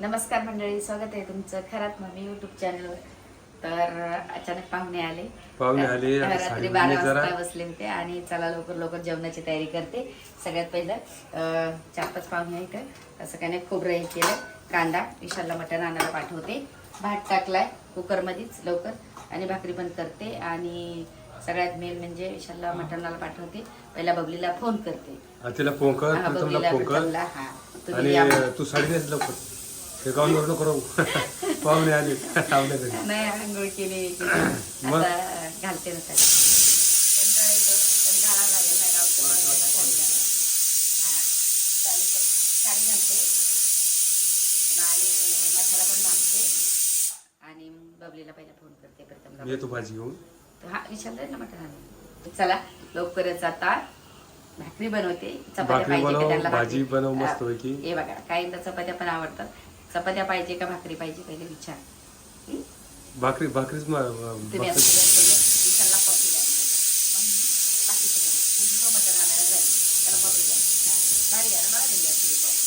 नमस्कार मंडळी स्वागत आहे तुमचं खरात मम्मी युट्यूब चॅनलवर तर अचानक पाहुणे आले. पाहुणे आले, रात्री बारा वाजता बसले होते आणि चला लवकर लवकर जेवणाची तयारी करते. सगळ्यात पहिलं अं, चार पाच पाहुणे आहेत. असं काही नाही खोबरं हे केलं. कांदा विशालला मटण आणायला पाठवते. भात टाकलाय कुकरमध्येच लवकर. आणि भाकरी पण करते. आणि सगळ्यात मेन म्हणजे विशालला मटणाला पाठवते. पहिला बबलीला फोन करते. तिला फोन कर हा, प्रीतमला बबलीला फोन कर. हा. तुम्ही आणि. तू साडी नेस लवकर. हे गाऊनवर नको राहू पाहुणे आले आपल्या घरी नाही आंघोळ केली केली. मग? घालते ना येतो. हा, भाजी घेऊन हा विचारलं ना मटण. चला लवकरच आता भाकरी बनवते चपात्या भाजी? बनव हा. मस्तपैकी. हे बघा काहींना चपात्या पण आवडतात चपात्या पाहिजे का भाकरी पाहिजे पहिले विचार हं? भाकरी भाकरीच मा- तुम्ही भाकरी- विशालला कॉफी द्या मग मी बाकीचं करेन. म्हणजे तो मटण आणायला जाईल त्याला कॉफी द्या हा. भारी आहे ना, मला पण द्या थोडी कॉफी.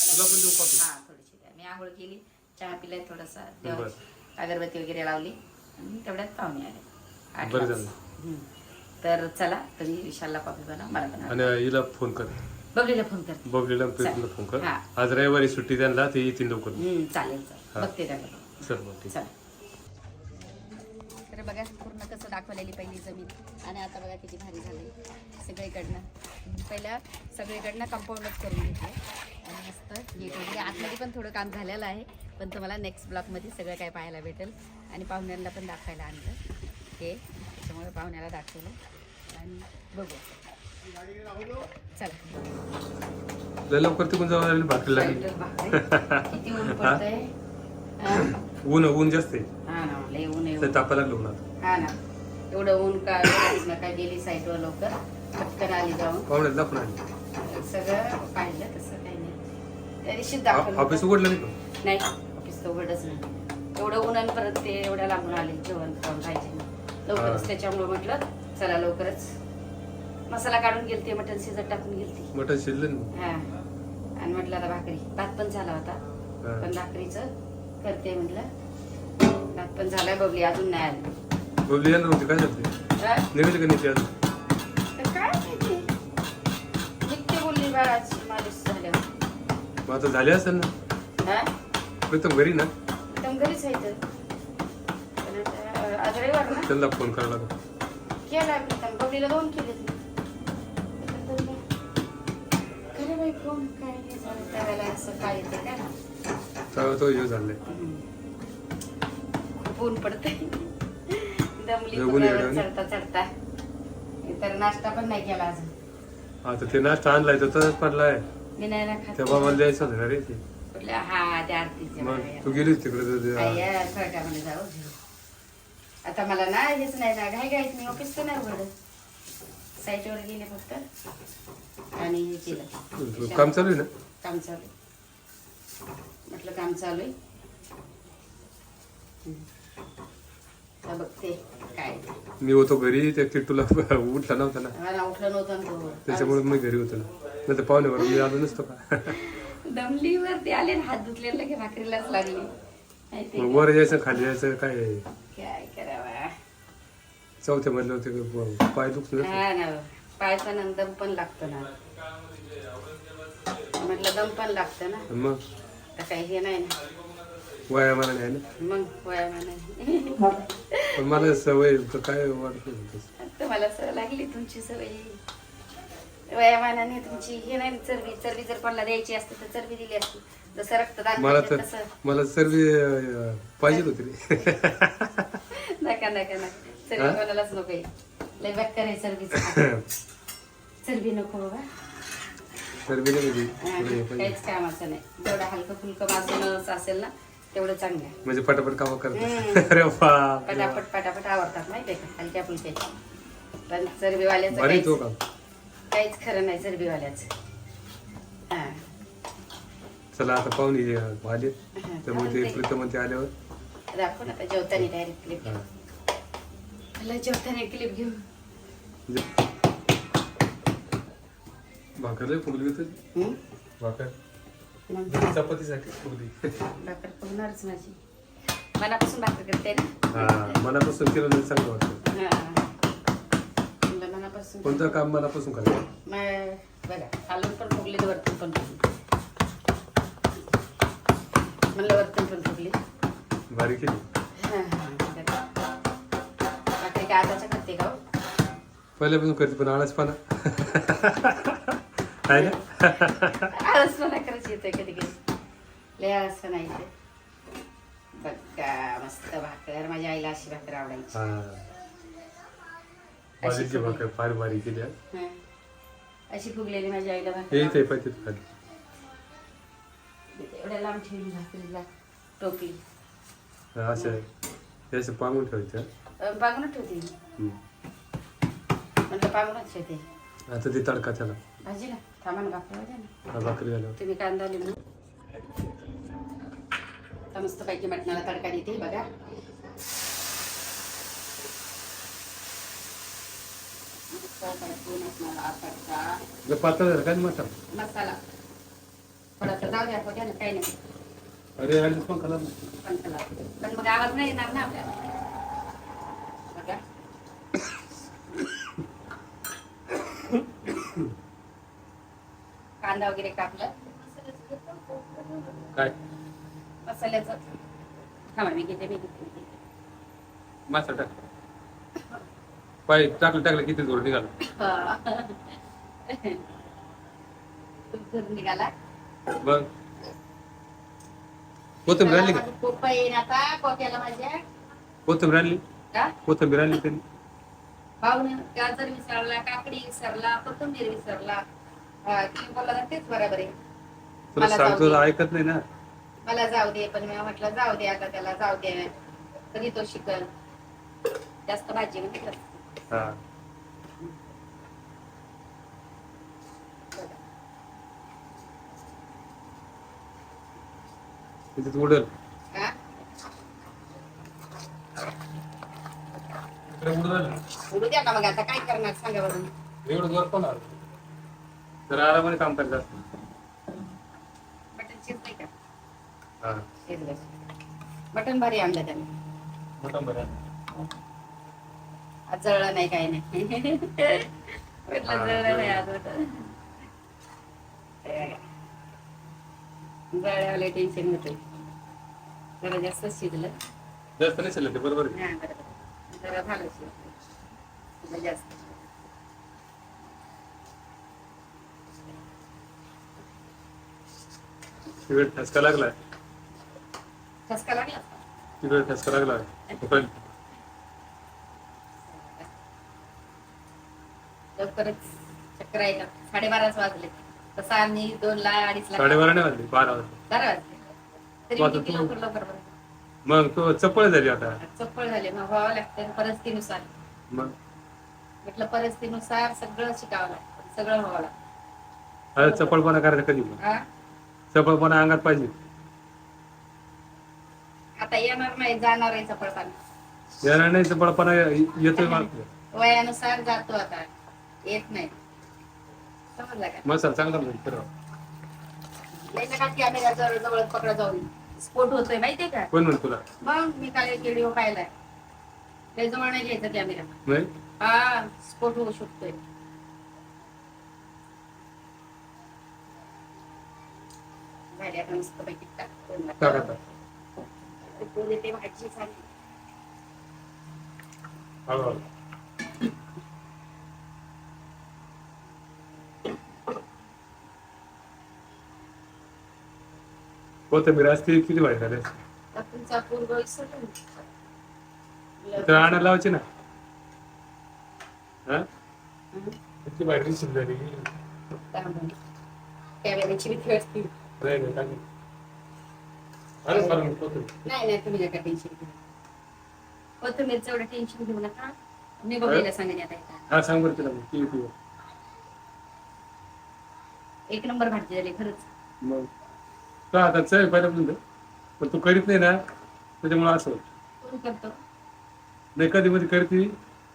मला तुला पण देऊ कॉफी? हा थोडीशी द्या मी आंघोळ केली चहा पिलाय थोडासा देवा. अगरबत्ती वगैरे लावली आणि तेवढ्यात पाहुणे आले आठ बरं वाजता. झालं. हं. तर चला तुम्ही विशालला कॉफी बनवा मला पण आणि हिला फोन कर बबलीला फोन करते. बबलीला फोन कर. हा. आज रविवारी सुट्टी त्यांना ते येतील लवकर चालेल चालेल. हा. बघते त्याला चल मग ठीक चला. तर बघा पूर्ण कसं दाखवलेली पहिली जमीन. आणि आता बघा किती भारी झाली. सगळीकडनं. पहिला सगळीकडनं कंपाऊंडच करून घेतलं. आणि मस्त गेट वगैरे. आतमध्ये पण थोडं काम झालेलं आहे. पण तुम्हाला नेक्स्ट ब्लॉकमध्ये सगळं काय पाहायला भेटेल. आणि पाहुण्यांना पण दाखवायला आणलं. हे त्याच्यामुळे पाहुण्याला दाखवलं. आणि बघू. लय लवकर तिकडून जावं लागेल भाकरी लागेल. किती ऊन पडतंय? हा? ऊन ऊन जास्त आहे. हा ना लय ऊन आहे ते तापायला लागलो ना हा ना. एवढं ऊन का वेळच ना काय गेली साईटवर लवकर? पटकन आली जाऊन. पाहुण्यात दाखवून आली. सगळं पाहिलं तसं काही नाही. त्या दिवशी ऑफिस होतं. उघडलं नाही का? नाही ऑफिस तर उघडच नाही. एवढं उन्हानं परत ते एवढ्या लागून आले जेवण खाऊन खायचे. लवकरच हा. त्याच्यामुळे म्हटलं चला लवकरच मसाला काढून गेलते मटन शिजत टाकून गेलते. मटण शिजलं ना हा. आणि म्हटलं आता भाकरी. भात पण झाला होता. हा. पण भाकरीचं करते म्हटलं. भात पण झालाय बबली अजून नाही आली. बबली येणार होती काय झालं हा? निघाली का नाही ती अजून? तर काय माहिती. नित्य बोलली बाळाची मालिश झाल्यावर. मग आता झाली असेल ना? हा? प्रीतम घरी ना? एकदम घरीच आहे तर. पण आता, आज रविवार ना? त्यांना फोन करायला लागला. केला प्रीतम. बबलीला दोन केले खरे बाई फोन काय नाही झालं त्यावेळेला असं काय येते काय ना तेव्हा तो हे खूप ऊन पडते दमली? चढता चढता. तर नाश्ता पण नाही केला अजून. आता ते नाश्ता आणलाय तर तसंच पडलाय. मी नाही ना खात. त्या बाबाला द्यायचं ना रे ते. कुठल्या हा त्या बाया. तू गेलीस तिकडे आता मला ना हेच नाही ना घाई घाईत मी ऑफिस तर नाही साईटवर गेले फक्त. आणि हे केलं. काम चालू आहे ना? काम चालू. म्हटलं काम चालू आहे. बघते काय. ते. मी होतो घरी त्या किट्टूला उठला नव्हता ना. उठलं नव्हतं ना तो. त्याच्यामुळे मी घरी होतो ना. तर पाहुण्यावर मी आलो नसतो का? दमलीवरती आले आणि हात धुतले लगे भाकरीलाच लागली. वर यायचं खाली यायचं काय काय? चौथ्या मधलं होते पाय दुखत हा ना पायचा ना दम पण लागतो ना. म्हटलं दम पण लागतं ना. मग? तर काही हे नाही ना. वयामाना नाही ना? मग वयामा नाही पण मला सवय तर काय वाटत नाही तसं. तुम्हाला सवय लागली तुमची सवय. वयामानाने तुमची हे नाही चरबी चरबी जर कोणाला द्यायची असते तर चरबी दिली असती. जसं रक्तदान मला तर तसं. मला सर्व पाहिजे होते. रे नका नका नका. हा? कोणालाच नको आहे. लय बेकार आहे चरबीचं चरबी नको बाबा सर्वी नाही थोडं पाहिजे. काहीच कामाचं नाही जेवढं हलकं फुलकं माझं असेल ना तेवढं चांगलं आहे म्हणजे पटापट काम हम्म. करतात अरे. पटापट पटापट आवडतात माहितीये का हलक्या फुलक्याची पण चरबीवाल्याचं काहीच तो काम काहीच खरं नाही चरबीवाल्याचं हा चला आता पाहून आले त्यामुळे ते चालतंय. प्रीतम ते आल्यावर दाखव ना आता जेवताना डायरेक्ट क्लिप हा. मला जेवताना क्लिप घेऊ भाकर लय फुगली होती? हम्म? भाकर. मग? चपातीसाठी पुरली भाकर पडणारच माझी मनापासून भाकर करते ना? हा मनापासून केलं नाही चांगलं वाटतं. हा. मनापासून कोणतं काम मनापासून करायचं? बघा खालून पण फुगले वरतून पण फुगले. म्हणलं वरतून पण फुगले. भारी केली काय आताच्या करते का हो? पहिल्यापासून करते पण आळस पाना आहे ना आळस मला करायची येते कधी कधी लय आळस नाही येते बघा मस्त भाकर माझ्या आईला अशी भाकर आवडायची हा भाकर फार बारीक केली आहे. हं. अशी फुगलेली माझ्या आईला भाकर हे ते पाहिजे खाली आवडायची. एवढ्या लांब ठेवली भाकरीला टोपली हा, असं आहे. हे असं पांगून ठेवायचं बांगूनच ठेवते. म्हटलं बांगूनच ठेवते. आता ते तडका त्याला. भाजी ना थांबा ना भाकर द्या ना. हा, भाकरी झाल्यावर. तुम्ही कांदा लिहून आता मस्त पैकी मटणाला तडका देते बघा. मस्त पैकी मटणाला तडका. जर पातळ झालं काय मसाला? मसाला. थोडासा जाऊ द्या बघा ना काही नाही. अरे आलीस पण खाला पण. पण मग आवाज नाही येणार ना आपल्याला बघा कांदा वगैरे कापलं. काय? मसाल्याचं. थांबा मी घेते मी घेते मी घेते. मसाला टाक. पाय टाकलं टाकलं किती जोर निघाला? तूप घरून निघाला. बघ कोथिंबीर आणली का? खूप येईन आता कोक्याला माझ्या. कोथिंबीर आणली? का? कोथिंबीर आणली त्यांनी? पाहुणे गाजर विसरला काकडी विसरला कोथिंबीर विसरला. हा, तुम्ही बोलला ना तेच बरोबर आहे. तुला मला जाऊ सांगतो दे. ऐकत नाही ना? मला जाऊ दे पण मी म्हटलं जाऊ दे आता त्याला जाऊ दे. कधी तो शिकल. जास्त भाजी हा. तिथे उडल. हा? इकडे उडल. उडू द्या ना मग आता काय करणार सांगा बरं. एवढं जोर पण आलं तर आरामाने काम करत असत शिजलंय का? हा. मटन भारी आणलं त्याने. मोठं बरं आज जळलं नाही काही नाही. म्हटलं जळलं नाही आज मटण जळल्यावर टेन्शन होतं जरा जास्त शिजलं. जास्त नाही चाललं ते बरोबर आहे. हा बरोबर. जरा झालं शिजलं. जास्त. तिकडे ठसका लागलाय ठसका लागला? ठसका लागलाय पण लवकरच चक्कर आहे का साडेबाराच वाजले. तसं आम्ही दोन ला अडीच ला साडेबारा नाही वाजले बारा वाजले. बारा वाजले. तरी वाजत किती नाही. लवकर लवकर बरं. मग तो चपळ झाली आता. चप्पळ झाले. मग व्हावं लागतं परिस्थितीनुसार. मग? म्हटलं परिस्थितीनुसार सगळं शिकावं लागतं. सगळं व्हावं लागतं. आता चपळपणा करायचा कधी पण? चपळपणा अंगात पाहिजे. आता येणार नाही जाणार आहे चपळपणा. येणार नाही चपळपणा येतोय मला वयानुसार जातो आता. येत नाही. समजला का? मसाला चांगला म्हणजे फिरवा. लय नका कॅमेरा जवळ जवळ पकडा जाऊन. स्फोट होतोय माहितीये का? कोण म्हणतो तुला? मग मी काल एक व्हिडिओ पाहिलाय. ते जवळ नाही घ्यायचा कॅमेरा. नाही? हा स्फोट होऊ शकतोय. झाली आता मस्तपैकी टाकून टाक आता. उकळू देते भाजी झाली. हळूहळू. कोथिंबीर असते किती वाईट झाले तर आणायला लावायची ना. हा. किती वाईट झाली. कॅमेऱ्याची भीती वाटते. नाही नाही चांगली. अरे बरं कोथिंबीर. नाही नाही तुम्ही नका टेन्शन घेऊ कोथिंबीरचं एवढं टेन्शन घेऊ नका मी बघायला सांगेन आता. हा सांग बरं तिला मग किती किती एक नंबर भाजी झाली खरंच मग का आता चल पहिल्यापासून पण तू करीत नाही ना त्याच्यामुळे असं होतं. कोण करतो नाही कधी मध्ये करते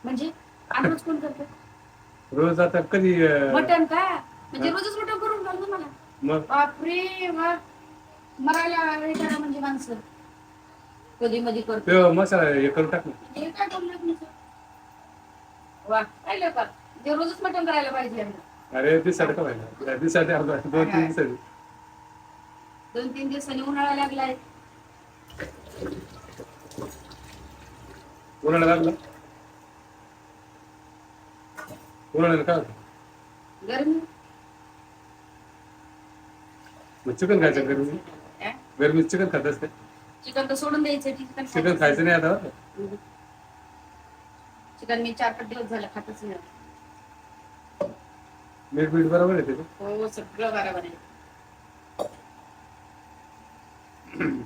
म्हणजे कोण करतो रोज आता कधी अं, मटण का म्हणजे रोजच मटण करून घाल ना मला मग? बापरे वा. मरायला करा म्हणजे माणसं. कधी मधी करतो. ते मसाला हे करून टाक ना. हे काय बोललं तुमचं वा पाहिलं का? ते रोजच मटण करायला पाहिजे यांना. अरे दिसाठी का व्हायला अर्धा दोन तीन दोन तीन दिवसांनी उन्हाळा लागलाय. उन्हाळा लागला? उन्हाळ्याला काय होतं गरमी? मग चिकन खायचं गरमी? गरमी चिकन खात असते. चिकन तर सोडून द्यायचं चिकन चिकन खायचं नाही आता बरं का? चिकन मी चार पाच दिवस झालं खातच नाही. मीठ बीठ बरोबर आहे त्याचं हो सगळं बरोबर आहे.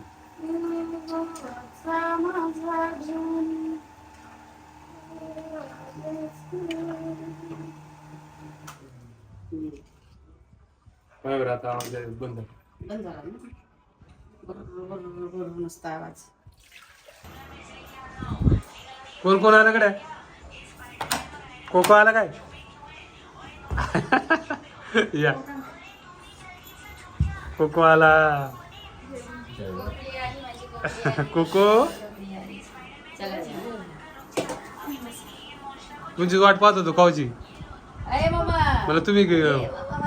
बरं आता आवाज आहे, बंद. बंद झाला ना? बरोबर बरोबर बरोबर नुसता आवाज. कोण कोण आलं कडे कोको आला काय? या. कोको आला. कोको? तुमची वाट पाहत होतो कावची मामा. मला तुम्ही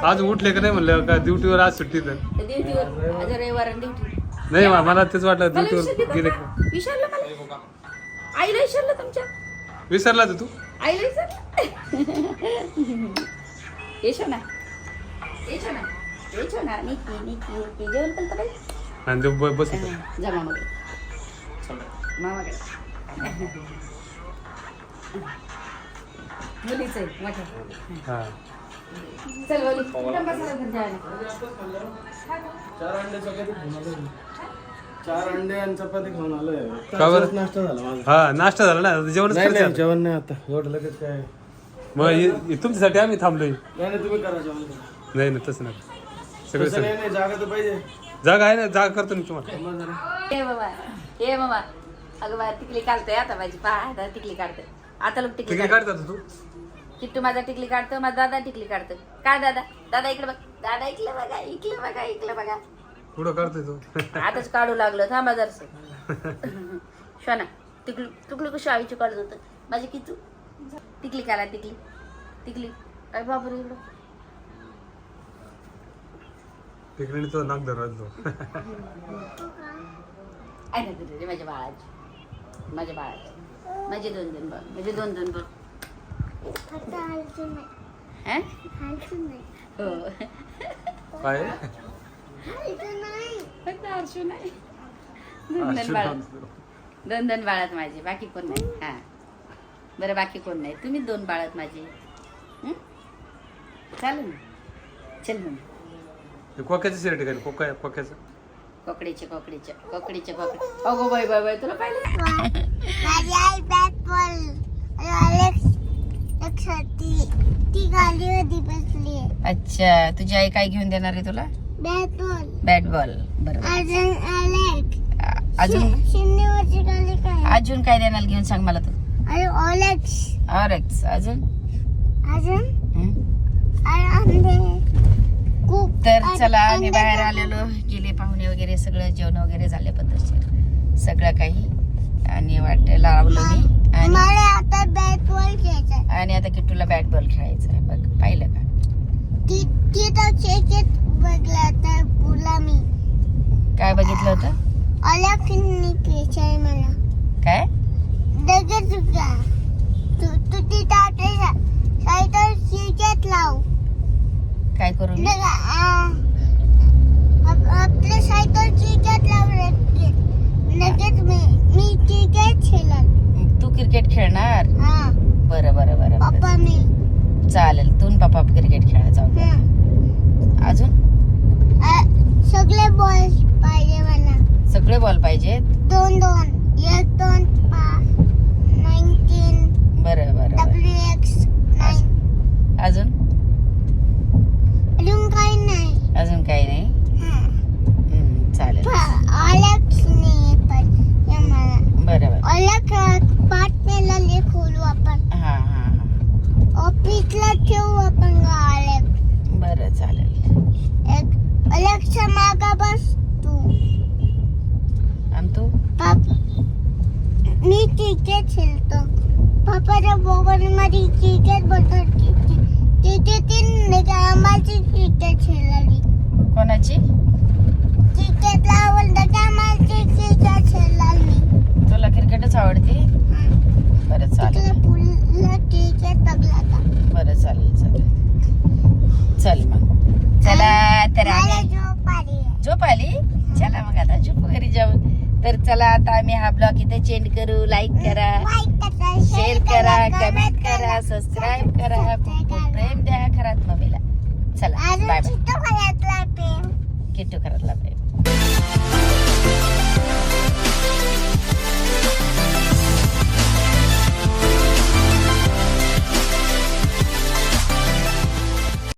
आज उठले का नाही म्हणलं? का ड्युटीवर आज सुट्टी तर? ड्युटीवर. आज रविवार आणि ड्युटी. नाही मा- मला तेच वाटलं मला ड्युटीवर गेले का? का? विसरलं मला आईला विसरलं तुमच्या? विसरला तर तू? आईला विसरलं? येशो ना. येशो ना. येशो ना. निकी निकी निकी. जेवण पण तर आणि ते ब- बस जा मामाकडे. मामाकडे. मुलीच आहे मोठ्या हा. चल? चार अंडे चपाती खाऊन आलोय मी. चार अंडे आणि चपाती खाऊन आलोय. का बरं? आताच नाश्ता झाला माझा. हा नाश्ता झाला ना? जेवणच नाही नाही करायचं. जेवण नाही आता. एवढं लगेच काय? मग हे- हे तुमच्यासाठी आम्ही थांबलोय. नाही नाही तुम्ही करा जेवण करा. नाही ना तसं नाही. सगळं तसं सगळं. नाही नाही जागा तर पाहिजे. जागा आहे ना? जागा करतो ना तुम्हाला. थांबा जरा. ए बाबा ए मामा. अगं बा टिकली काढतोय आता माझी. पहा आता टिकली काढतोय. आता लोक टिकली तिकडे काढतात तू. किट्टू माझा टिकली काढतो माझा दादा टिकली काढतो. काय दादा? दादा इकडे बघ. दादा इकडे बघा इकडे बघा इकडे बघा. पुढं काढतोय तू? आताच काढू लागलो थांबा जरस. शोना टिकली तुकली कशी आईची काढत होतं माझी कितू टिकली काढा टिकली. टिकली. अरे बापरे इकडं. तिकडे तो. नाक माझ्या बाळाची. माझ्या बाळाची. माझे दोन दोन बाळ म्हणजे दोन दोन बाळ हं? हो. काय? फक्त हर्षू नाही. दोन दोन बाळ. दोन दोन बाळात माझे बाकी कोण नाही. हा. बरं बाकी कोण नाही. तुम्ही दोन बाळात माझे. हं? चालेल ना? चल मग. हे कोक्याचं शर्ट घाल कोका कोक्याचं. कोकडीचे कोकडीचे कोकडीचे कोकडे अगो बाय बाय बाय तुला पाहिलं? माझी आई बॅट बॉल. अलेक्स एक ती ती गाडीवरती बसली? अच्छा तुझी आई काय घेऊन देणार आहे तुला? बॅट बॉल बॅट बॉल बरोबर. अजून अजून? काय? अजून काय देणार घेऊन सांग मला तू. ऑलेक्स ऑरेक्स अजून? अजून? तर चला आम्ही बाहेर आलेलो. गेले पाहुणे वगैरे सगळं जेवण वगैरे झाले पद्धतशीर सगळं काही. आणि वाट लावलं मी आणि मला आता बॅट बॉल खेळायचा. आणि आता किट्टूला बॅट बॉल खेळायचं आहे. बघ पाहिलं का? काय बघितलं होतं? मला. काय? लगेच तू तिथं लाव. काय करू मी? लगा, आ, आप- आपल्या सायकल क्रिकेट लावले लगेच मी मी क्रिकेट खेळणार. तू क्रिकेट खेळणार? हा. बरं बरं बरं पप्पा मी. चालेल तू पप्पा क्रिकेट खेळा जाऊ. अजून? सगळे बॉल पाहिजे मला. सगळे बॉल पाहिजेत? दोन दोन. एक दोन नाईन्टीन बरं बरं डब्ल्यू एक्स नाईन अजून? अजून? काही नाही. अजून काही नाही? हं. चालेल. ऑलेक्सने पण हे मला. बरं बरं. ऑलेक्स पाचला ठेवू आपण गाड्या बर चालेल. एक अलेक्सा मागा बस तू. मी क्रिकेट खेळतो. पापाच्या मोबाईल मध्ये क्रिकेटबद्दल तिथे तीन कामाची क्रिकेट खेळली. कोणाची? क्रिकेट आवडलं कामाची क्रिकेट खेळली? तुला क्रिकेटच आवडते? बरं चालेल. बरं चालेल चालेल. चल मग. चला तर आम्ही झोप आली चला मग आता झोप घरी जाऊ. तर चला आता आम्ही हा ब्लॉग इथे चेंज करू. लाईक करा शेअर करा कमेंट करा सबस्क्राईब करा प्रेम द्या खरात मम्मीला. चला बाय किट्टू खरातला प्रेम.